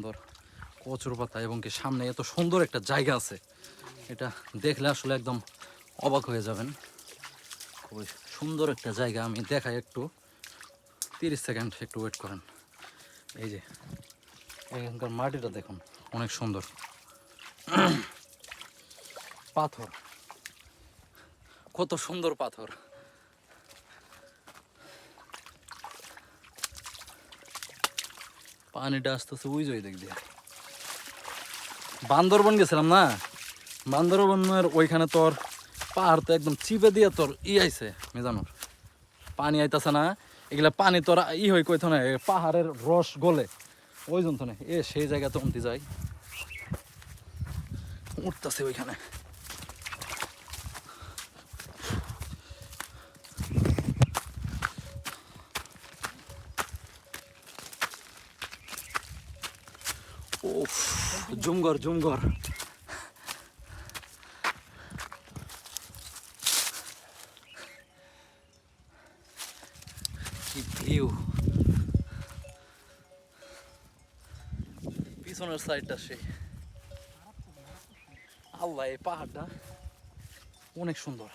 সুন্দর কচুর পাতা এবং কি সামনে এত সুন্দর একটা জায়গা আছে। এটা দেখলে আসলে একদম অবাক হয়ে যাবেন। খুবই সুন্দর একটা জায়গা, আমি দেখাই একটু। তিরিশ সেকেন্ড একটু ওয়েট করেন। এই যে, এখানকার মাটিটা দেখুন, অনেক সুন্দর। পাথর। কত সুন্দর পাথর। পানিটা আসতেছে ওই যাই দেখ দিয়ে। বান্দরবন গেছিলাম না? বান্দরবনের ওইখানে তোর পাহাড় তো একদম চিপে দিয়ে তোর ই আইছে, মেজানোর। পানি আইতাছে না, এগুলা পানি তোর ই হই কইতো না পাহাড়ের রস গলে। ওই জন্য এ সেই জায়গাতে উঠতে যাই। উঠতেছে ওইখানে। উফ জুমগর জুমগর কি ভিউ পিছনের সাইডটা সেই। আল্লাহ এই পাহাড়টা অনেক সুন্দর।